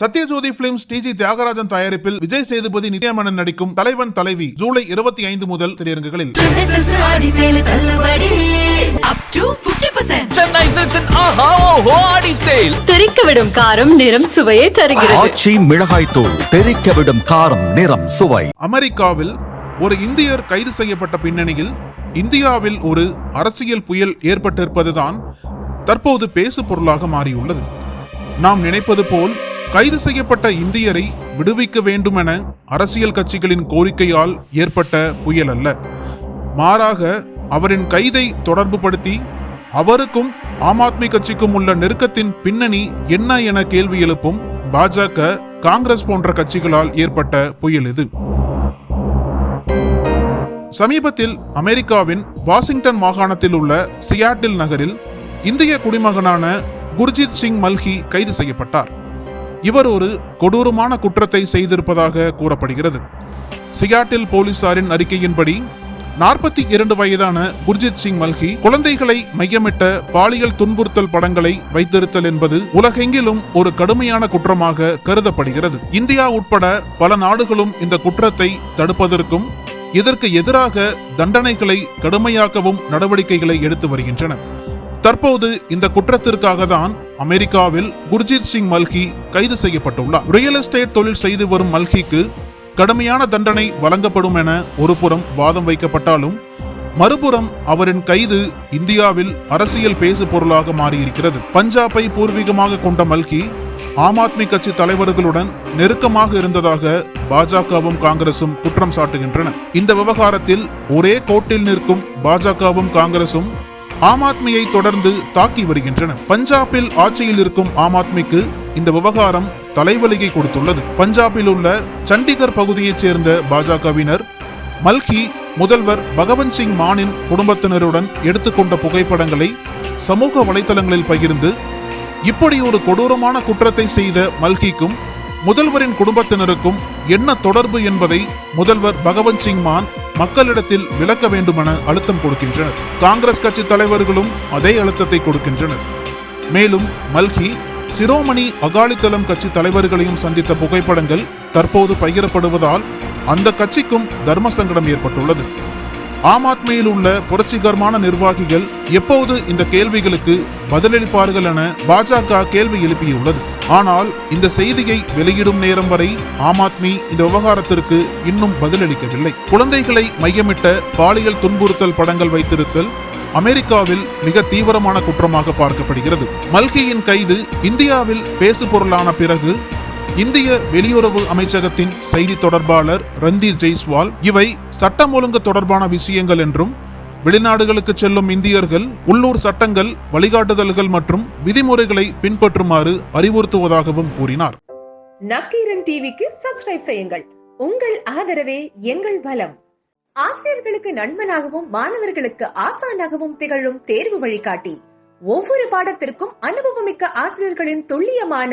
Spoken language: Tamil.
சத்யஜோதி பிலிம்ஸ் டிஜி தியாகராஜன் தயாரிப்பில் விஜய் சேதுபதி நித்யாமேனன் நடிக்கும் தலைவன் தலைவி ஜூலை இருபத்தி ஐந்து முதல் திரையரங்குகளில். சென்னை ஆடி சேலு தள்ளுபடி. அப் டு 50% சென்னை சில்க்ஸின் ஆஹா ஓஹோ ஆடி சேல் தெறிக்க விடும் காரம் நிறம் சுவையை தருகிறது. ஆச்சி மிளகாய் தூள் தெறிக்க விடும் காரம் நிறம் சுவை. அமெரிக்காவில் ஒரு இந்தியர் கைது செய்யப்பட்ட பின்னணியில் இந்தியாவில் ஒரு அரசியல் புயல் ஏற்பட்டிருப்பதுதான் தற்போது பேசு பொருளாக மாறியுள்ளது. நாம் நினைப்பது போல் கைது செய்யப்பட்ட இந்தியரை விடுவிக்க வேண்டுமென அரசியல் கட்சிகளின் கோரிக்கையால் ஏற்பட்ட புயல் அல்ல. மாறாக அவரின் கைதை தொடர்புபடுத்தி அவருக்கும் ஆம் ஆத்மி கட்சிக்கும் உள்ள நெருக்கத்தின் பின்னணி என்ன என கேள்வி எழுப்பும் பாஜக காங்கிரஸ் போன்ற கட்சிகளால் ஏற்பட்ட புயல் இது. சமீபத்தில் அமெரிக்காவின் வாஷிங்டன் மாகாணத்தில் உள்ள சியாட்டில் நகரில் இந்திய குடிமகனான குர்ஜித் சிங் மல்கி கைது செய்யப்பட்டார். இவர் ஒரு கொடூரமான குற்றத்தை செய்திருப்பதாக கூறப்படுகிறது. சியாட்டில் போலீசாரின் அறிக்கையின்படி நாற்பத்தி இரண்டு வயதான குர்ஜித் சிங் மல்கி குழந்தைகளை மையமிட்ட பாலியல் துன்புறுத்தல் படங்களை வைத்திருத்தல் என்பது உலகெங்கிலும் ஒரு கடுமையான குற்றமாக கருதப்படுகிறது. இந்தியா உட்பட பல நாடுகளும் இந்த குற்றத்தை தடுப்பதற்கும் இதற்கு எதிராக தண்டனைகளை கடுமையாக்கவும் நடவடிக்கைகளை எடுத்து வருகின்றன. தற்போது இந்த குற்றத்திற்காக தான் அமெரிக்காவில் குர்ஜித் சிங் மல்கி கைது செய்யப்பட்டுள்ளார். ரியல் எஸ்டேட் தொழில் செய்து வரும் மல்கிக்கு கடுமையான தண்டனை வழங்கப்படும் என ஒருபுறம் வாதம் வைக்கப்பட்டாலும் மறுபுறம் அவரின் கைது இந்தியாவில் அரசியல் பேசு பொருளாக மாறியிருக்கிறது. பஞ்சாபை பூர்வீகமாக கொண்ட மல்கி ஆம் ஆத்மி கட்சி தலைவர்களுடன் நெருக்கமாக இருந்ததாக பாஜகவும் காங்கிரசும் குற்றம் சாட்டுகின்றன. இந்த விவகாரத்தில் ஒரே கோட்டில் நிற்கும் பாஜகவும் காங்கிரசும் ஆம் ஆத்மியை தொடர்ந்து தாக்கி வருகின்றன. பஞ்சாபில் ஆட்சியில் இருக்கும் ஆம் ஆத்மிக்கு இந்த விவகாரம் தலைவலியை கொடுத்துள்ளது. பஞ்சாபில் உள்ள சண்டிகர் பகுதியைச் சேர்ந்த பாஜகவினர் மல்கி முதல்வர் பகவந்த் சிங் மானின் குடும்பத்தினருடன் எடுத்துக்கொண்ட புகைப்படங்களை சமூக வலைதளங்களில் பகிர்ந்து இப்படி ஒரு கொடூரமான குற்றத்தை செய்த மல்கிக்கும் முதல்வரின் குடும்பத்தினருக்கும் என்ன தொடர்பு என்பதை முதல்வர் பகவந்த் சிங் மான் மக்களிடத்தில் விளக்க வேண்டுமென அழுத்தம் கொடுக்கின்றனர். காங்கிரஸ் கட்சி தலைவர்களும் அதே அழுத்தத்தை கொடுக்கின்றனர். மேலும் மல்கி சிரோமணி அகாலிதளம் கட்சி தலைவர்களையும் சந்தித்த புகைப்படங்கள் தற்போது பகிரப்படுவதால் அந்த கட்சிக்கும் தர்ம சங்கடம் ஏற்பட்டுள்ளது. ஆம் ஆத்மியில் உள்ள புரட்சிகரமான நிர்வாகிகள் எப்போது இந்த கேள்விகளுக்கு பதிலளிப்பார்கள் என பாஜக கேள்வி எழுப்பியுள்ளது. ஆனால் இந்த செய்தியை வெளியிடும் நேரம் வரை ஆம் ஆத்மி இந்த விவகாரத்திற்கு இன்னும் பதிலளிக்கவில்லை. குழந்தைகளை மையமிட்ட பாலியல் துன்புறுத்தல் படங்கள் வைத்திருத்தல் அமெரிக்காவில் மிக தீவிரமான குற்றமாக பார்க்கப்படுகிறது. மல்கியின் கைது இந்தியாவில் பேசு பொருளான பிறகு இந்திய வெளியுறவு அமைச்சகத்தின் செய்தி தொடர்பாளர் ரந்தீர் ஜெய்ஸ்வால் இவை சட்டம் ஒழுங்கு தொடர்பான விஷயங்கள் என்றும் வெளிநாடுகளுக்கு செல்லும் இந்தியர்கள் உள்ளூர் சட்டங்கள் வழிகாட்டுதல்கள் மற்றும் விதிமுறைகளை பின்பற்றுமாறு அறிவுறுத்துவதாகவும் கூறினார். நக்கீரன் டிவிக்கு சப்ஸ்கிரைப் செய்யுங்கள். உங்கள் ஆதரவே எங்கள் பலம். ஆசிரியர்களுக்கு நண்பனாகவும் மாணவர்களுக்கு ஆசானாகவும் திகழும் தேர்வு வழிகாட்டி. ஒவ்வொரு பாடத்திற்கும் அனுபவமிக்க ஆசிரியர்களின் துல்லியமான